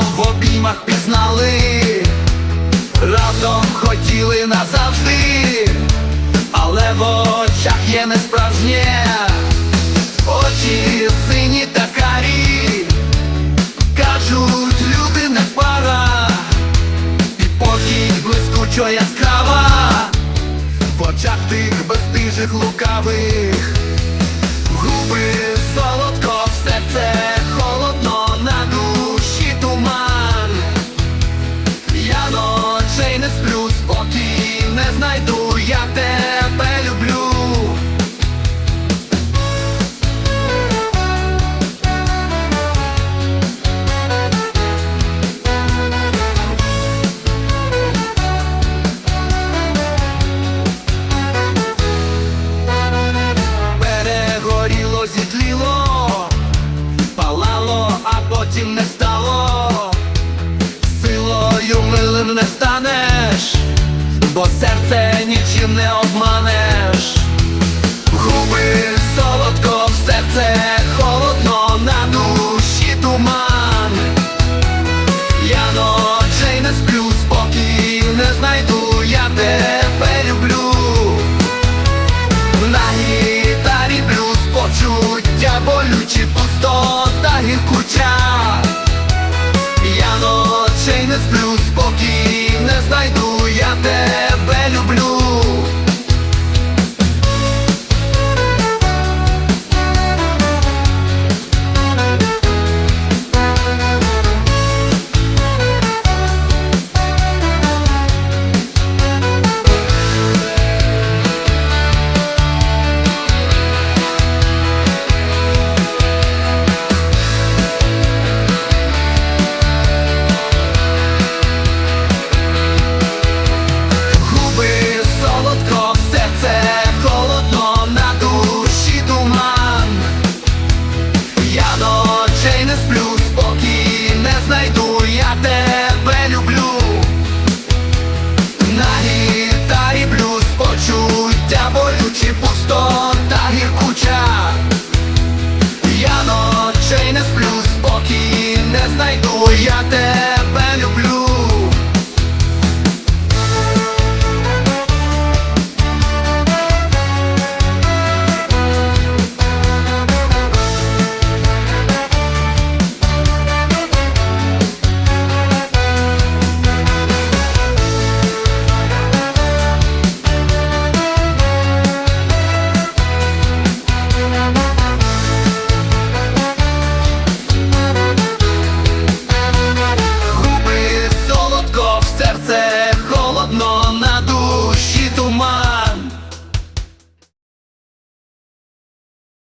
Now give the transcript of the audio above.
Разом в обіймах пізнали, разом хотіли назавжди, але в очах є несправжнє, очі сині та карі, кажуть, люди не пара, і поки блискучо яскрава, в очах тих безстижих лукавих. серце нічим не обманеш, губи солодко, в серце холодно, на душі туман. Я ночей не сплю, спокій не знайду, я тебе люблю. На гітарі блюз почуття болючі пустота гіркуча. Я ночей не сплю. Я ночей не сплю, спокій не знайду я тебе